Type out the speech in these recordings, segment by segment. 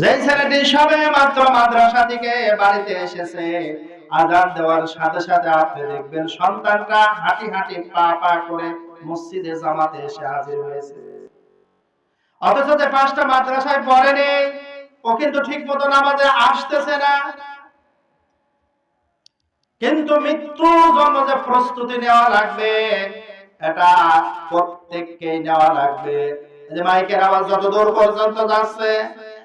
যে ছেলেটি সবে মাত্র মাদ্রাসা থেকে বাড়িতে এসেছে। আজান দেওয়ার সাথে সাথে আপনি দেখবেন সন্তানটা হাঁটি হাঁটি পা পা করে মসজিদে জামাতে এসে হাজির হয়েছে। অথচ যে পাঁচটা মাদ্রাসায় পড়েনি ও কিন্তু ঠিক মতো নামাজে আসতেছে না। কিন্তু যে প্রস্তুতি নেওয়া লাগবে, এটা নেওয়া লাগবে। যে মাইকের আওয়াজ যত দূর পর্যন্ত যাচ্ছে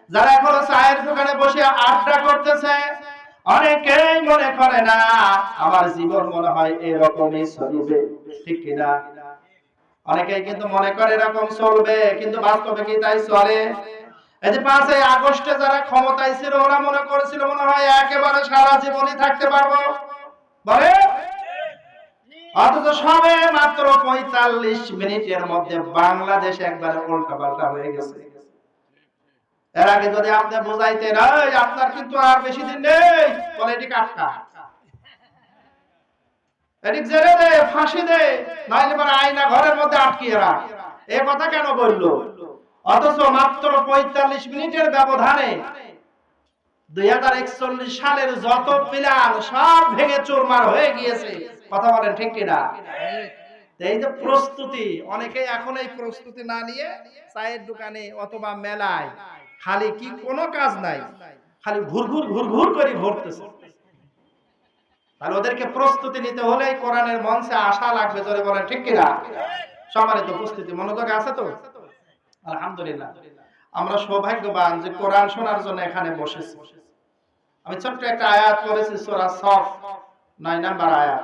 যারা এখনও চায়ের দোকানে বসে আড্ডা করতেছে, অনেকেই মনে করে না, আমার জীবন মনে হয় এরকমই চলবে। ঠিক কিনা অনেকেই কিন্তু মনে করে এরকম চলবে, কিন্তু বাস্তবে কি তাই চলে? এই যে পাঁচই আগস্টে যারা ক্ষমতায় ছিল, ওরা মনে করেছিল মনে হয় একেবারে সারা জীবনই থাকতে পারব। বলে? অথচ সবে মাত্র পঁয়তাল্লিশ মিনিটের মধ্যে বাংলাদেশ একবারে উল্টা পাল্টা হয়ে গেছে। এর আগে যদি আপনি বুঝাইতেন "এই, আপনার কিন্তু আর বেশি দিন নেই বলে এটি কাটকা এটি জেলে দে ফাঁসি দে নাইলে পরে আয়না ঘরের মধ্যে আটকিয়ে রাখ। এ কথা কেন বলল? অথচ মাত্র পঁয়তাল্লিশ মিনিটের ব্যবধানে দুই হাজার একচল্লিশ সালের যত প্ল্যান সব ভেঙে চুরমার হয়ে গিয়েছে। কথা বলেন ঠিক কিনা? এই যে প্রস্তুতি, অনেকে এখন এই প্রস্তুতি না নিয়ে চায়ের দোকানে অথবা মেলায় খালি কি কোনো কাজ নাই, খালি ঘুরঘুর ঘুরঘুর করে ঘুরতেছে। তাহলে ওদেরকে প্রস্তুতি নিতে হলে এই কোরআনের মঞ্চে আসা লাগবে, জোরে বলেন, ঠিক কিনা? সম্মানিত উপস্থিতি, মনোযোগ আছে তো? আলহামদুলিল্লাহ। আমরা সৌভাগ্যবান যে কোরআন শোনার জন্য এখানে বসেছি। আমি ছোট্ট একটা আয়াত করেছি সূরা সফ, নয় নাম্বার আয়াত।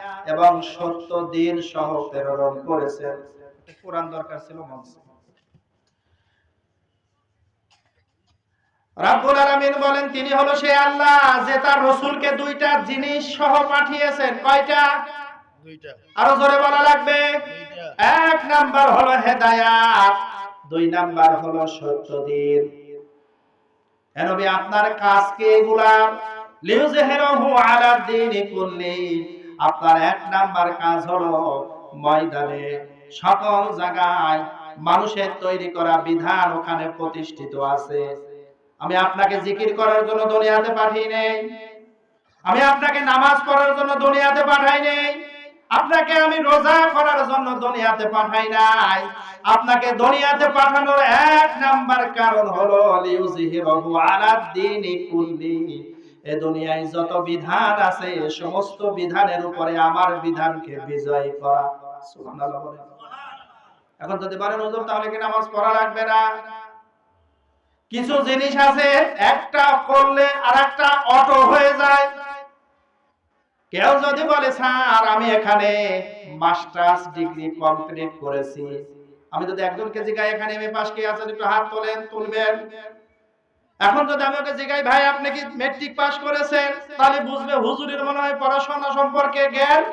এবং সত্য দিন সহ প্রেরণ করেছেন। কোরআন দরকার ছিল মঞ্চে রাব্বুল আলামিন বলেন তিনি হলো সেই আল্লাহ যে তার রসুলকে দুইটা জিনিস সহ পাঠিয়েছেন। কয়টা? দুইটা। আরও জোরে বলা লাগবে। এক নাম্বার হলো হেদায়াত দুই নাম্বার হলো সত্য দিন। হে নবী আপনার কাজ কি এগুলা লিউজহিরাহু আলা দ্বীনি কুল্লি। আপনার এক নাম্বার কাজ হলো ময়দানে সকল জায়গায় মানুষের তৈরি করা বিধান ওখানে প্রতিষ্ঠিত আছে। আমি আপনাকে জিকির করার জন্য দুনিয়াতে পাঠিয়ে নেই। আমি আপনাকে নামাজ পড়ার জন্য দুনিয়াতে পাঠাই নেই। আপনাকে আমি রোজা করার জন্য দুনিয়াতে পাঠাই নাই। আপনাকে দুনিয়াতে পাঠানোর এক নাম্বার কারণ হলো লিউজিহিরাহু আলা দ্বীনি কুল্লি এ দুনিয়ায় যত বিধান আছে সমস্ত বিধানের উপরে আমার বিধানকে বিজয় করা। এখন যদি বলেন, হুজুর, তাহলে কি নামাজ পড়া লাগবে না? কিছু জিনিস আছে, একটা করলে আর একটা অটো হয়ে যায়। কেউ যদি বলে, স্যার, আমি এখানে মাস্টার্স ডিগ্রি কমপ্লিট করেছি। আমি যদি একজনকে জিগাই, এখানে এমএ পাস কে আছেন একটু হাত তোলেন, তুলবেন। এখন যদি আমি ওকে জিগাই ভাই, আপনি কি মেট্রিক পাস করেছেন? তাহলে বুঝবে হুজুরের মনে হয় পড়াশোনা সম্পর্কে জ্ঞান।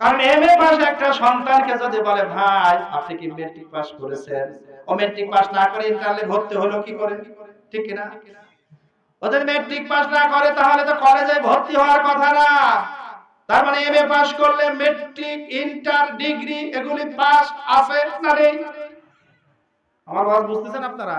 কারণ এমএ পাস একটা সন্তানকে যদি বলে, ভাই, আপনি কি মেট্রিক পাস করেছেন? ও মেট্রিক পাস না করে ইন্টারলে ভর্তি হলো কি করে? ঠিক কি না ওদের মেট্রিক পাস না করে, তাহলে তো কলেজে ভর্তি হওয়ার কথা না। তার মানে এমএ পাস করলে মেট্রিক ইন্টার ডিগ্রি এগুলি পাস আছে না নেই? আমার কথা বুঝতেছেন আপনারা?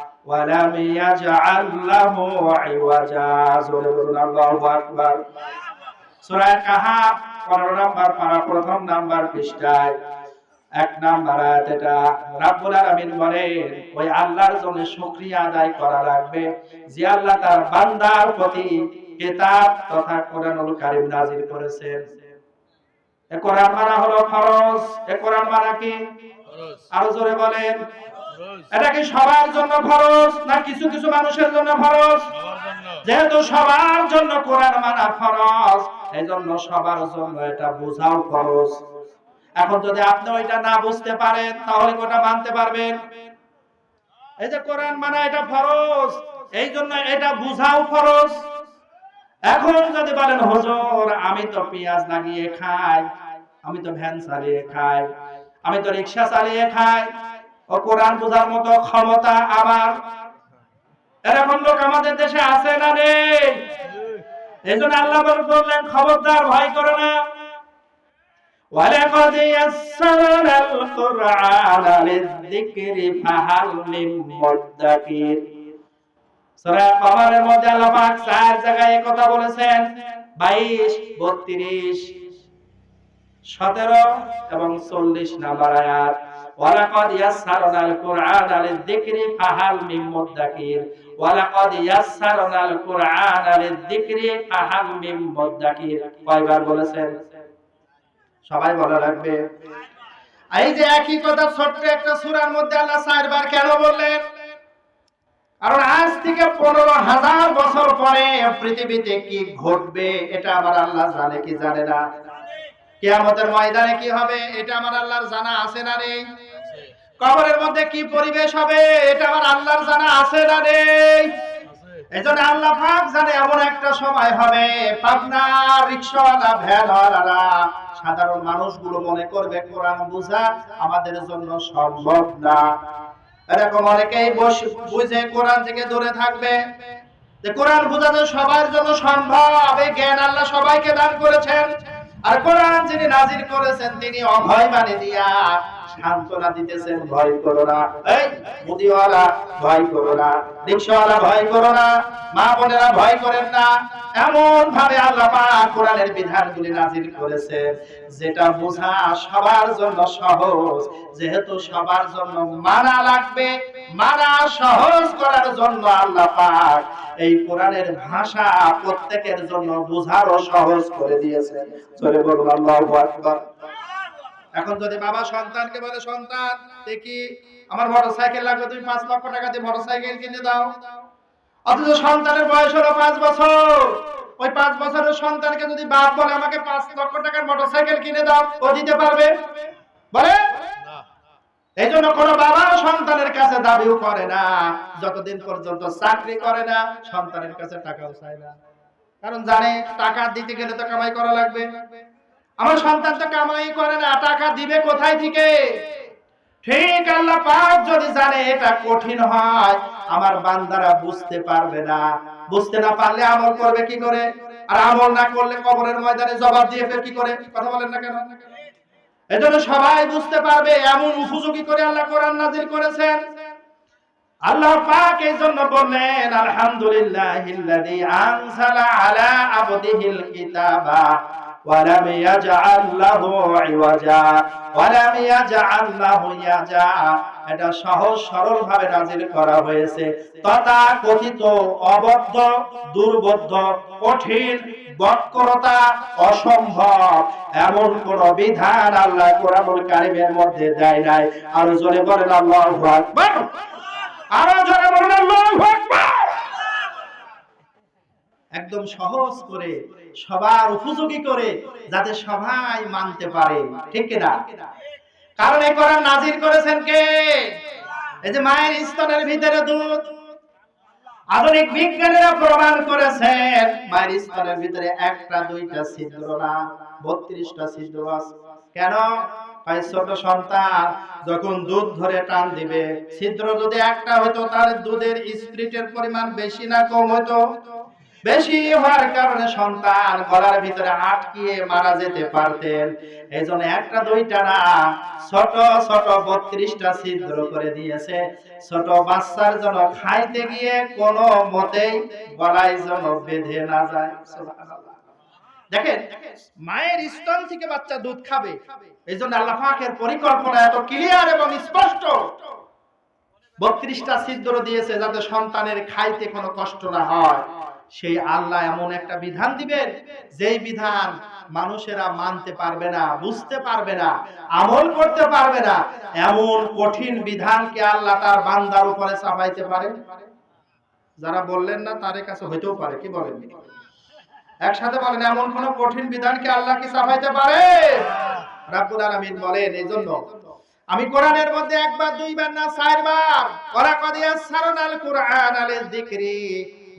ওয়া লাম ইয়াজআল লাহু ইওয়াজা জোরে বলুন আল্লাহু আকবার সূরা কাহাফ 15 নাম্বার পারা প্রথম নাম্বার পৃষ্ঠায় এক নাম্বার আয়াত এটা। রাব্বুল আলামিন বলেন ওই আল্লাহর জন্য শুকরিয়া আদায় করা লাগবে যে আল্লাহ তার বান্দার প্রতি কিতাব তথা কোরআনুল কারীম নাযিল করেছেন। এ কোরআন মানা হলো ফরজ এ কোরআন মানা কি? ফরজ। আরও জোরে বলেন। এটা কি সবার জন্য ফরজ না কিছু কিছু মানুষের জন্য ফরজ? যেহেতু সবার জন্য কোরআন মানা ফরজ এই জন্য সবার জন্য এটা বোঝাও ফরজ। এখন যদি আপনি ওইটা না বুঝতে পারেন, তাহলে ওটা মানতে পারবেন? এই যে কোরআন মানা এটা ফরজ এই জন্য এটা বুঝাও ফরজ। এখন যদি বলেন, হুজুর, আমি তো পেঁয়াজ লাগিয়ে খাই, আমি তো ভ্যান চালিয়ে খাই, আমি তো রিক্সা চালিয়ে খাই ও কোরআন বোঝার মতো ক্ষমতা আমার এরকম লোক আমাদের দেশে আছে না নেই এই জন্য আল্লাহ বললেন খবরদার ভয় করো না ولقد يسرنا القرآن للذكر فهل من مدكر সূরা কমরের মধ্যে আল্লাহ পাক চার জায়গায় এই কথা বলেছেন 22 32 17 এবং 40 নাম্বার আয়াত বলেছেন? সবাই এই যে একই কথা ছোট্ট একটা মধ্যে আল্লাহ চারবার কেন বললেন? কারণ আজ থেকে পনেরো হাজার বছর পরে পৃথিবীতে কি ঘটবে এটা আমার আল্লাহ জানে কি জানে না। কেয়ামতের ময়দানে কি হবে এটা আমার আল্লাহর জানা আছে না নেই? কবরের মধ্যে কি পরিবেশ হবে? এটা আমার আল্লাহর জানা আছে না নেই? কোরআন সবার জন্য সম্ভব, এই জ্ঞান আল্লাহ সবাইকে দান করেছেন। আর কোরআন যিনি নাজির করেছেন, তিনি অভয় মানে দিয়া সান্ত্বনা দিতেছেন, ভয় করো না। এই, মুদিওয়ালা, ভয় করো না। রিক্সাওয়ালা, ভয় করো না। মা বোনেরা, ভয় করেন না। এমন ভাবে আল্লাহ পাক কোরআনের বিধানগুলি নাজির করেছে যেটা বোঝা সবার জন্য সহজ। যেহেতু সবার জন্য মানা লাগবে, মানা সহজ করার জন্য আল্লাহ পাক এই কোরআনের ভাষা প্রত্যেকের জন্য বোঝারও সহজ করে দিয়েছে জোরে বলুন, আল্লাহু আকবার। এখন যদি বাবা সন্তানকে বলে সন্তান দেখি আমার মোটরসাইকেল লাগবে তুমি পাঁচ লক্ষ টাকা দিয়ে মোটরসাইকেল কিনে দাও। অথচ সন্তানের বয়স হলো পাঁচ বছর। ওই পাঁচ বছরের সন্তানকে যদি বাপ বলে আমাকে পাঁচ লক্ষ টাকার মোটরসাইকেল কিনে দাও ও দিতে পারবে? বলে? এই জন্য কোন বাবা সন্তানের কাছে দাবিও করে না। যতদিন পর্যন্ত চাকরি করে না সন্তানের কাছে টাকাও চায় না। কারণ জানে টাকা দিতে গেলে তো কামাই করা লাগবে। আমার সন্তান তো কামাই করে না টাকা দিবে কোথায় থেকে? ঠিক আল্লাহ পাক যদি জানে এটা কঠিন হয়, আমার বান্দারা বুঝতে পারবে না। বুঝতে না পারলে আমল করবে কি করে? আর আমল না করলে কবরের ময়দানে জবাব দিয়ে ফের কি করে? কথা বলেন না কেন? এজন্য সবাই বুঝতে পারবে, এমন উপযোগী করে আল্লাহ কোরআন নাজিল করেছেন। আল্লাহ পাক এই জন্য বললেন, আলহামদুলিল্লাহিল্লাযী আনজালা আলা আবদিহিল কিতাবা ولم يجعل له عوجا ولم يجعل له يجا এটা সহজ সরল ভাবে নাজিল করা হয়েছে তথা কথিত অবদ্ধ দুর্বোধ্য কঠিন বক্রতা অসম্ভব এমন কোন বিধান আল্লাহ কোরআনুল কারিমের মধ্যে দেয় নাই আরো জোরে বলেন আল্লাহু আকবার আরো জোরে বলেন আল্লাহু আকবার একদম সহজ করে, সবার উপযোগী করে, যাতে সবাই মানতে পারে। ঠিক কিনা? কারণ এই কোরআন নাজির করেছেন কে? এই যে মায়ের স্তনের ভিতরে দুধ। আধুনিক বিজ্ঞানীরা প্রমাণ করেছেন, মায়ের স্তনের ভিতরে একটা, দুইটা ছিদ্র না, বত্রিশটা ছিদ্র আছে। কেন? ছোট সন্তান যখন দুধ ধরে টান দিবে, ছিদ্র যদি একটা হতো তার দুধের স্প্রিটের পরিমাণ বেশি না কম হতো বেশি হওয়ার কারণে সন্তান গলার ভিতরে আটকিয়ে মারা যেতে পারতেন। এই জন্য একটা, দুইটা না, ছোট ছোট বত্রিশটা ছিদ্র করে দিয়েছে। ছোট বাচ্চার জন্য খাইতে গিয়ে কোনো মতেই গলায় যেন বেঁধে না যায়। দেখেন, মায়ের স্তন থেকে বাচ্চা দুধ খাবে। এই জন্য আল্লাহ পাকের পরিকল্পনা এত ক্লিয়ার এবং স্পষ্ট। বত্রিশটা ছিদ্র দিয়েছে যাতে সন্তানের খাইতে কোনো কষ্ট না হয়। সেই আল্লাহ এমন একটা বিধান দিবেন, যেই বিধান মানুষেরা মানতে পারবে না, বুঝতে পারবে না, আমল করতে পারবে না, এমন কঠিন বিধানকে আল্লাহ তার বান্দার উপরে চাপাইতে পারে? যারা বললেন না, তাদের কাছে হইতেও পারে, কি বলেন? একসাথে বলেন, এমন কোন কঠিন বিধানকে আল্লাহ কি চাপাইতে পারে? রাব্বুল আলামিন বলেন এই জন্য আমি কোরআনের মধ্যে একবার, দুইবার না, চারবার ওরা কদিয়া সারনাল কোরআন আলে যিকরি।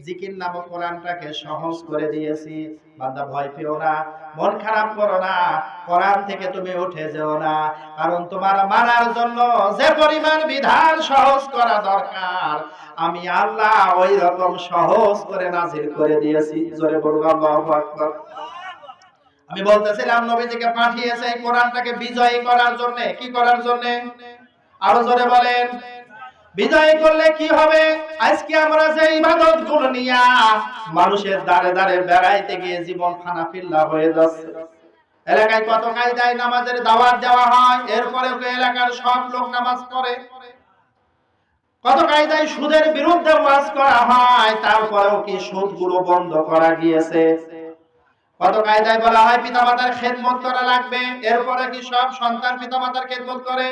জিকির নামক কোরআনটাকে সহজ করে দিয়েছি। বান্দা, ভয় পেও না, মন খারাপ করো না, কোরআন থেকে তুমি উঠে যেও না। কারণ তোমার মানার জন্য যে পরিমাণ বিধান সহজ করা দরকার, আমি আল্লাহ ওই রকম সহজ করে নাজিল করে দিয়েছি। জোরে বলব আল্লাহু আকবার। আমি বলতেছিলাম, নবীজিকে পাঠিয়েছে এই কোরআনটাকে বিজয়ী করার জন্য। কি করার জন্য? আরও জোরে বলেন। বিজয় করলে কি হবে? আজকে আমরা যে ইবাদতগুলো নিয়া মানুষের দাঁড়ে দাঁড়ে বেড়াইতে গিয়ে জীবন খানা ফিল্লা হয়ে যাচ্ছে। এলাকায় কত কায়দায় নামাজের দাওয়াত দেওয়া হয় এরপরে এলাকার সব লোক নামাজ পড়ে? কত কায়দায় সুদের বিরুদ্ধে ওয়াজ করা হয়, তারপরেও কি সুদগুলো বন্ধ করা গিয়েছে? কত কায়দায় বলা হয় পিতা পিতামাতার খেদমত করা লাগবে, এরপরে কি সব সন্তান পিতামাতার খেদমত করে?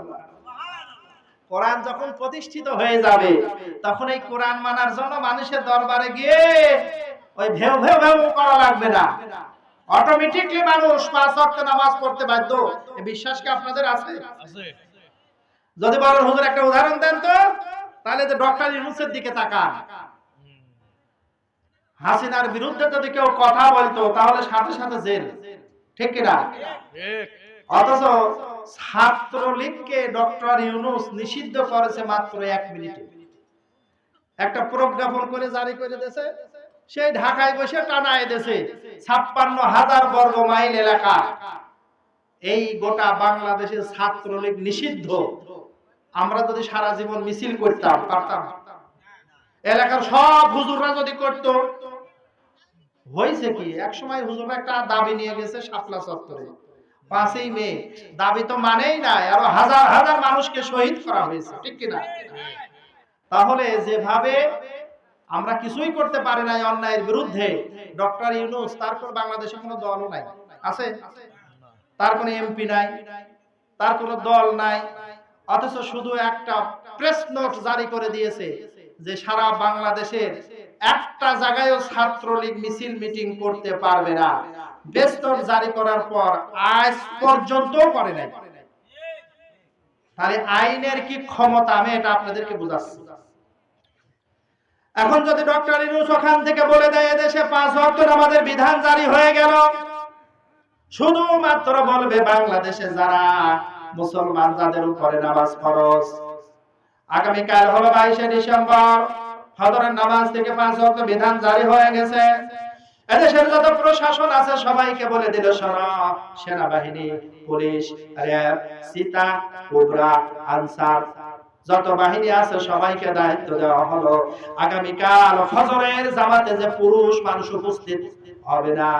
হয়ে কোরআন যখন প্রতিষ্ঠিত হয়ে যাবে, তখন এই কোরআন মানার জন্য মানুষের দরবারে গিয়ে ওই ভেউ ভেউ ভেউ করা লাগবে না। অটোমেটিকলি মানুষ নামাজ পড়তে বাধ্য। বিশ্বাস কি আপনাদের আছে। যদি বলেন হুজুর একটা উদাহরণ দেন তো। তাহলে তো ডক্টর ইউনুসের দিকে তাকান। হাসিনার বিরুদ্ধে যদি কেউ কথা বলতো তাহলে সাথে সাথে জেল। ঠিক কিনা? অথচ ছাত্রলীগকে ডক্টর ইউনুস নিষিদ্ধ করেছে মাত্র এক মিনিটে। একটা প্রজ্ঞাপন করে জারি করে দিয়েছে সেই ঢাকায় বসে টানায় দেশে ছাপ্পান্ন হাজার বর্গ মাইল এলাকা। এই গোটা বাংলাদেশের ছাত্রলীগ নিষিদ্ধ। আমরা যদি সারা জীবন মিছিল করতাম, পারতাম। এলাকার সব হুজুররা যদি করতো, হয়েছে কি? এক সময় হুজুররা একটা দাবি নিয়ে গেছে শাপলা চত্বরে। পাঁচই মে দাবি তো মানেই না আরও হাজার হাজার মানুষকে শহীদ করা হয়েছে, ঠিক কিনা? তাহলে যেভাবে আমরা কিছুই করতে পারি নাই অন্যায়ের বিরুদ্ধে, ডক্টর ইউনুস, তারপর বাংলাদেশে কোনো দলও নাই। আছে? তার কোনো এমপি নাই, তার কোনো দল নাই অথচ শুধু একটা প্রেস নোট জারি করে দিয়েছে যে সারা বাংলাদেশের একটা জায়গায়ও ছাত্রলীগ মিছিল মিটিং করতে পারবে না। বেস্তর জারি করার পর আজ পর্যন্ত করে নাই। তাহলে আইনের কি ক্ষমতা? আমি এটা আপনাদেরকে বুঝাচ্ছি। এখন যদি ডক্টর ইনুস ওখান থেকে বলে দেয়, এদেশে পাঁচ ওয়াক্ত আমাদের বিধান জারি হয়ে গেল। শুধুমাত্র বলবে, বাংলাদেশে যারা মুসলমান যাদের উপরে নামাজ ফরজ। আগামীকাল হলো বাইশে ডিসেম্বর। হজরের নামাজ থেকে পাঁচ ওয়াক্ত বিধান জারি হয়ে গেছে। এদেশের যত প্রশাসন আছে, সবাইকে বলে দিল, শোনো, সেনাবাহিনী, পুলিশ, র্যাব, সীতা কোবরা আনসার, যত বাহিনী আছে, সবাইকে দায়িত্ব দেওয়া হলো। আগামীকাল ফজরের জামাতে যে পুরুষ মানুষ উপস্থিত হবে না,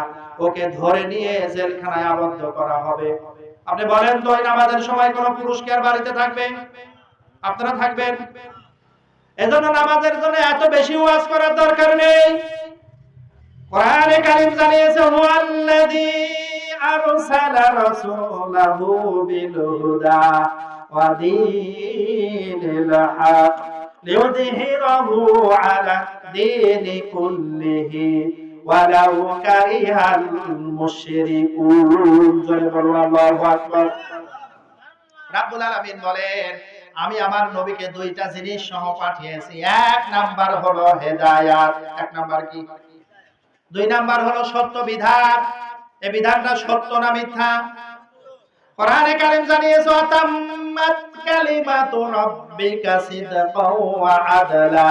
ওকে ধরে নিয়ে জেলখানায় আবদ্ধ করা হবে। আপনি বলেন তো নামাজের সময় কোন পুরুষ কি আর বাড়িতে থাকবে? আপনারা থাকবেন? এজন্য নামাজের জন্য এত বেশি ওয়াজ করার দরকার নেই। কোরআনে কারীম জানিয়েছে, হুয়াল্লাযী আরসালা রাসূলাহু বিল হুদা ওয়া দীনিল হক লিইয়ুযহিরাহু আলা দীনি কুল্লিহি বলুন আমি আমার নবীকে দুইটা জিনিস সহ পাঠিয়েছি। এক নাম্বার হলো হেদায়াত। এক নাম্বার কি? দুই নাম্বার হলো সত্য বিধান। এই বিধানটা সত্য না মিথ্যা? কোরআনে জানিয়েছে আতাম্মাত কালিমাতু রাব্বিকা সিদকাও ওয়া আদলা।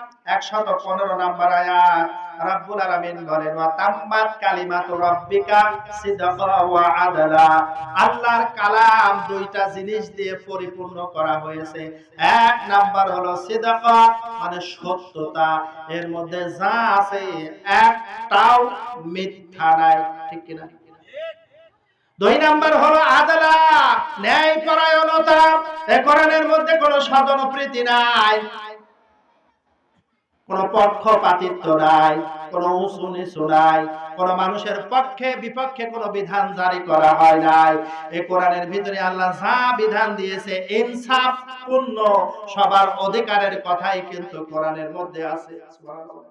115 নম্বর আয়াত। বলেন তাম্মাত আল্লাহর কালাম দুইটা জিনিস দিয়ে পরিপূর্ণ করা হয়েছে। এক নাম্বার হলো সিদকা মানে সত্যতা। এর মধ্যে যা আছে, একটাও মিথ্যা নাই। ঠিক কিনা? দুই নাম্বার হলো আদালা ন্যায় পরায়ণতা এ কোরআনের মধ্যে কোনো সদন প্রীতি নাই। কোন পক্ষপাতিত্ব নাই, কোনো উঁচু নিচু নাই, কোন মানুষের পক্ষে বিপক্ষে কোন বিধান জারি করা হয় নাই এই কোরআনের ভিতরে আল্লাহ যা বিধান দিয়েছে ইনসাফ পূর্ণ সবার অধিকারের কথাই কিন্তু কোরআনের মধ্যে আছে সুবহানাল্লাহ।